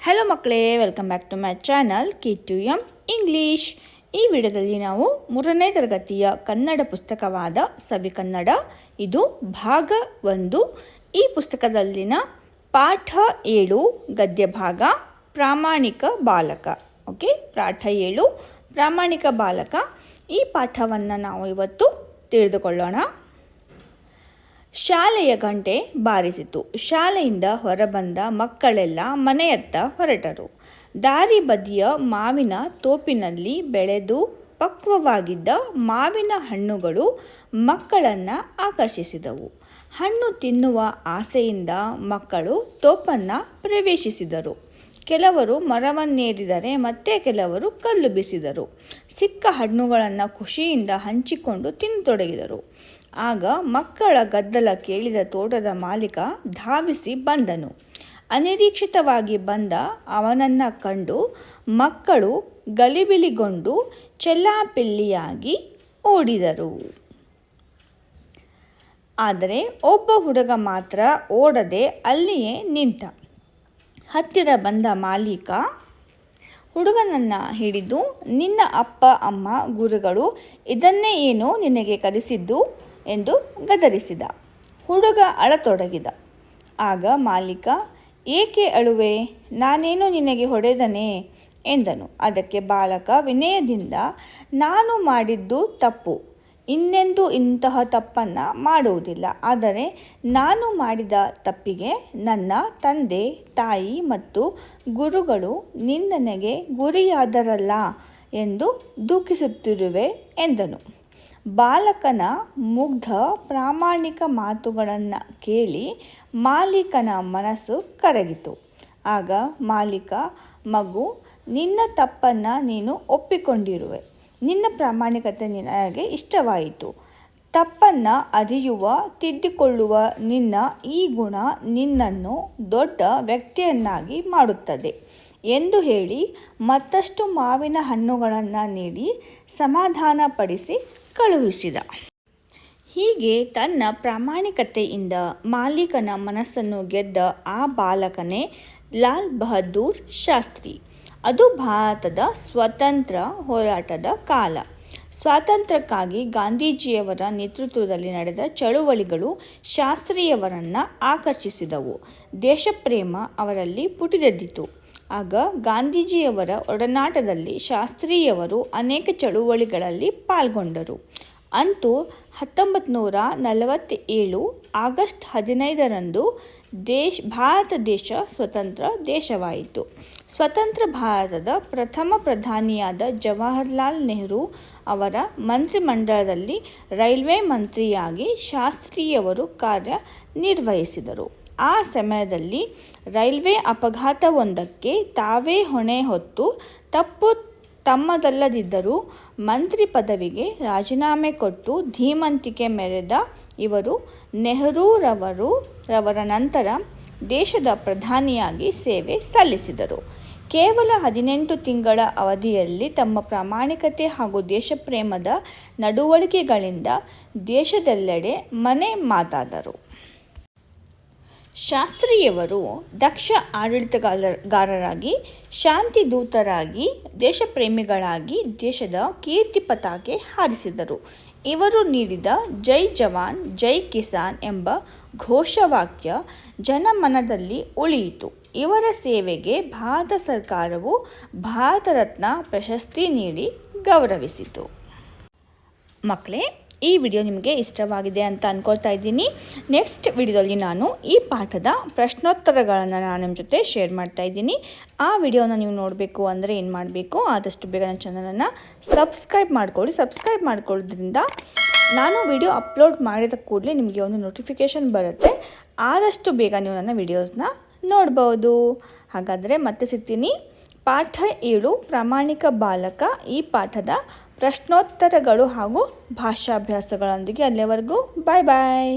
Hello ಮಕ್ಕಳೇ welcome back to my channel K two M English ಈ ವಿಡಿಯೋದಲ್ಲಿ ನಾವು ಮೂರನೇ ತರಗತಿಯ ಕನ್ನಡ ಪುಸ್ತಕವಾದ ಸವಿ ಕನ್ನಡ, ಇದು ಭಾಗ ಒಂದು. ಈ ಪುಸ್ತಕದಲ್ಲಿನ ಪಾಠ ಏಳು, ಗದ್ಯ ಭಾಗ, ಪ್ರಾಮಾಣಿಕ ಬಾಲಕ. ಓಕೆ ಪಾಠ ಏಳು, ಪ್ರಾಮಾಣಿಕ ಬಾಲಕ. ಈ ಪಾಠವನ್ನು ನಾವು ಇವತ್ತು ತಿಳಿದುಕೊಳ್ಳೋಣ. ಶಾಲೆಯ ಗಂಟೆ ಬಾರಿಸಿತು. ಶಾಲೆಯಿಂದ ಹೊರಬಂದ ಮಕ್ಕಳೆಲ್ಲ ಮನೆಯತ್ತ ಹೊರಟರು. ದಾರಿ ಬದಿಯ ಮಾವಿನ ತೋಪಿನಲ್ಲಿ ಬೆಳೆದು ಪಕ್ವವಾಗಿದ್ದ ಮಾವಿನ ಹಣ್ಣುಗಳು ಮಕ್ಕಳನ್ನು ಆಕರ್ಷಿಸಿದವು. ಹಣ್ಣು ತಿನ್ನುವ ಆಸೆಯಿಂದ ಮಕ್ಕಳು ತೋಪನ್ನು ಪ್ರವೇಶಿಸಿದರು. ಕೆಲವರು ಮರವನ್ನೇರಿದರೆ ಮತ್ತೆ ಕೆಲವರು ಕಲ್ಲು ಬಿಸಿದರು. ಸಿಕ್ಕ ಹಣ್ಣುಗಳನ್ನು ಖುಷಿಯಿಂದ ಹಂಚಿಕೊಂಡು ತಿನ್ನತೊಡಗಿದರು. ಆಗ ಮಕ್ಕಳ ಗದ್ದಲ ಕೇಳಿದ ತೋಟದ ಮಾಲೀಕ ಧಾವಿಸಿ ಬಂದನು. ಅನಿರೀಕ್ಷಿತವಾಗಿ ಬಂದ ಅವನನ್ನು ಕಂಡು ಮಕ್ಕಳು ಗಲಿಬಿಲಿಗೊಂಡು ಚೆಲ್ಲಾಪಿಲ್ಲಿಯಾಗಿ ಓಡಿದರು. ಆದರೆ ಒಬ್ಬ ಹುಡುಗ ಮಾತ್ರ ಓಡದೆ ಅಲ್ಲಿಯೇ ನಿಂತ. ಹತ್ತಿರ ಬಂದ ಮಾಲೀಕ ಹುಡುಗನನ್ನು ಹಿಡಿದು, ನಿನ್ನ ಅಪ್ಪ, ಅಮ್ಮ, ಗುರುಗಳು ಇದನ್ನೇ ಏನು ನಿನಗೆ ಕಲಿಸಿದ್ದು? ಎಂದು ಗದರಿಸಿದ. ಹುಡುಗ ಅಳತೊಡಗಿದ. ಆಗ ಮಾಲೀಕ, ಏಕೆ ಅಳುವೆ? ನಾನೇನು ನಿನಗೆ ಹೊಡೆದನೆ? ಎಂದನು. ಅದಕ್ಕೆ ಬಾಲಕ ವಿನಯದಿಂದ, ನಾನು ಮಾಡಿದ್ದು ತಪ್ಪು. ಇನ್ನೆಂದೂ ಇಂತಹ ತಪ್ಪನ್ನು ಮಾಡುವುದಿಲ್ಲ. ಆದರೆ ನಾನು ಮಾಡಿದ ತಪ್ಪಿಗೆ ನನ್ನ ತಂದೆ, ತಾಯಿ ಮತ್ತು ಗುರುಗಳು ನಿನ್ನನೆಗೆ ಗುರಿಯಾದರಲ್ಲ ಎಂದು ದುಃಖಿಸುತ್ತಿರುವೆ ಎಂದನು. ಬಾಲಕನ ಮುಗ್ಧ ಪ್ರಾಮಾಣಿಕ ಮಾತುಗಳನ್ನು ಕೇಳಿ ಮಾಲೀಕನ ಮನಸ್ಸು ಕರಗಿತು. ಆಗ ಮಾಲೀಕ, ಮಗು, ನಿನ್ನ ತಪ್ಪನ್ನು ನೀನು ಒಪ್ಪಿಕೊಂಡಿರುವೆ. ನಿನ್ನ ಪ್ರಾಮಾಣಿಕತೆ ನನಗೆ ಇಷ್ಟವಾಯಿತು. ತಪ್ಪನ್ನು ಅರಿಯುವ, ತಿದ್ದಿಕೊಳ್ಳುವ ನಿನ್ನ ಈ ಗುಣ ನಿನ್ನನ್ನು ದೊಡ್ಡ ವ್ಯಕ್ತಿಯನ್ನಾಗಿ ಮಾಡುತ್ತದೆ ಎಂದು ಹೇಳಿ ಮತ್ತಷ್ಟು ಮಾವಿನ ಹಣ್ಣುಗಳನ್ನು ನೀಡಿ ಸಮಾಧಾನಪಡಿಸಿ ಕಳುಹಿಸಿದ. ಹೀಗೆ ತನ್ನ ಪ್ರಾಮಾಣಿಕತೆಯಿಂದ ಮಾಲೀಕನ ಮನಸ್ಸನ್ನು ಗೆದ್ದ ಆ ಬಾಲಕನೇ ಲಾಲ್ ಬಹದ್ದೂರ್ ಶಾಸ್ತ್ರಿ. ಅದು ಭಾರತದ ಸ್ವತಂತ್ರ ಹೋರಾಟದ ಕಾಲ. ಸ್ವಾತಂತ್ರ್ಯಕ್ಕಾಗಿ ಗಾಂಧೀಜಿಯವರ ನೇತೃತ್ವದಲ್ಲಿ ನಡೆದ ಚಳುವಳಿಗಳು ಶಾಸ್ತ್ರೀಯವರನ್ನು ಆಕರ್ಷಿಸಿದವು. ದೇಶಪ್ರೇಮ ಅವರಲ್ಲಿ ಪುಟಿದೆದ್ದಿತು. ಆಗ ಗಾಂಧೀಜಿಯವರ ಒಡನಾಟದಲ್ಲಿ ಶಾಸ್ತ್ರೀಯವರು ಅನೇಕ ಚಳುವಳಿಗಳಲ್ಲಿ ಪಾಲ್ಗೊಂಡರು. ಅಂತೂ ಹತ್ತೊಂಬತ್ತು ನೂರ ನಲವತ್ತೇಳು ಆಗಸ್ಟ್ ಹದಿನೈದರಂದು ದೇಶ, ಭಾರತ ದೇಶ ಸ್ವತಂತ್ರ ದೇಶವಾಯಿತು. ಸ್ವತಂತ್ರ ಭಾರತದ ಪ್ರಥಮ ಪ್ರಧಾನಿಯಾದ ಜವಾಹರ್ಲಾಲ್ ನೆಹರು ಅವರ ಮಂತ್ರಿಮಂಡಲದಲ್ಲಿ ರೈಲ್ವೆ ಮಂತ್ರಿಯಾಗಿ ಶಾಸ್ತ್ರಿಯವರು ಕಾರ್ಯ ನಿರ್ವಹಿಸಿದರು. ಆ ಸಮಯದಲ್ಲಿ ರೈಲ್ವೆ ಅಪಘಾತವೊಂದಕ್ಕೆ ತಾವೇ ಹೊಣೆ ಹೊತ್ತು ತಪ್ಪು ತಮ್ಮದಲ್ಲದಿದ್ದರೂ ಮಂತ್ರಿ ಪದವಿಗೆ ರಾಜೀನಾಮೆ ಕೊಟ್ಟು ಧೀಮಂತಿಕೆ ಮೆರೆದ ಇವರು ನೆಹರೂರವರು ರವರ ನಂತರ ದೇಶದ ಪ್ರಧಾನಿಯಾಗಿ ಸೇವೆ ಸಲ್ಲಿಸಿದರು. ಕೇವಲ ಹದಿನೆಂಟು ತಿಂಗಳ ಅವಧಿಯಲ್ಲಿ ತಮ್ಮ ಪ್ರಾಮಾಣಿಕತೆ ಹಾಗೂ ದೇಶಪ್ರೇಮದ ನಡವಳಿಕೆಗಳಿಂದ ದೇಶದೆಲ್ಲೆಡೆ ಮನೆ ಮಾತಾದರು. ಶಾಸ್ತ್ರಿಯವರು ದಕ್ಷ ಆಡಳಿತಗಾರರಾಗಿ ಶಾಂತಿ ದೂತರಾಗಿ ದೇಶಪ್ರೇಮಿಗಳಾಗಿ ದೇಶದ ಕೀರ್ತಿ ಪತಾಕೆ ಹಾರಿಸಿದರು. ಇವರು ನೀಡಿದ ಜೈ ಜವಾನ್, ಜೈ ಕಿಸಾನ್ ಎಂಬ ಘೋಷವಾಕ್ಯ ಜನಮನದಲ್ಲಿ ಉಳಿಯಿತು. ಇವರ ಸೇವೆಗೆ ಭಾರತ ಸರ್ಕಾರವು ಭಾರತ ರತ್ನ ಪ್ರಶಸ್ತಿ ನೀಡಿ ಗೌರವಿಸಿತು. ಮಕ್ಕಳೇ ಈ ವಿಡಿಯೋ ನಿಮಗೆ ಇಷ್ಟವಾಗಿದೆ ಅಂತ ಅಂದ್ಕೊಳ್ತಾ ಇದ್ದೀನಿ. ನೆಕ್ಸ್ಟ್ ವಿಡಿಯೋದಲ್ಲಿ ನಾನು ಈ ಪಾಠದ ಪ್ರಶ್ನೋತ್ತರಗಳನ್ನು ನಾನು ನಿಮ್ಮ ಜೊತೆ ಶೇರ್ ಮಾಡ್ತಾ ಇದ್ದೀನಿ. ಆ ವಿಡಿಯೋನ ನೀವು ನೋಡಬೇಕು ಅಂದರೆ ಏನು ಮಾಡಬೇಕು, ಆದಷ್ಟು ಬೇಗ ನನ್ನ ಚಾನಲನ್ನು ಸಬ್ಸ್ಕ್ರೈಬ್ ಮಾಡ್ಕೊಳ್ಳಿ. ಸಬ್ಸ್ಕ್ರೈಬ್ ಮಾಡ್ಕೊಳ್ಳೋದ್ರಿಂದ ನಾನು ವಿಡಿಯೋ ಅಪ್ಲೋಡ್ ಮಾಡಿದ ಕೂಡಲೇ ನಿಮಗೆ ಒಂದು ನೋಟಿಫಿಕೇಷನ್ ಬರುತ್ತೆ. ಆದಷ್ಟು ಬೇಗ ನೀವು ನನ್ನ ವಿಡಿಯೋಸ್ನ ನೋಡ್ಬೋದು. ಹಾಗಾದರೆ ಮತ್ತೆ ಸಿಗ್ತೀನಿ. ಪಾಠ ಏಳು ಪ್ರಾಮಾಣಿಕ ಬಾಲಕ ಈ ಪಾಠದ ಪ್ರಶ್ನೋತ್ತರಗಳು ಹಾಗೂ ಭಾಷಾಭ್ಯಾಸಗಳೊಂದಿಗೆ ಅಲ್ಲಿಯವರೆಗೂ ಬಾಯ್ ಬಾಯ್.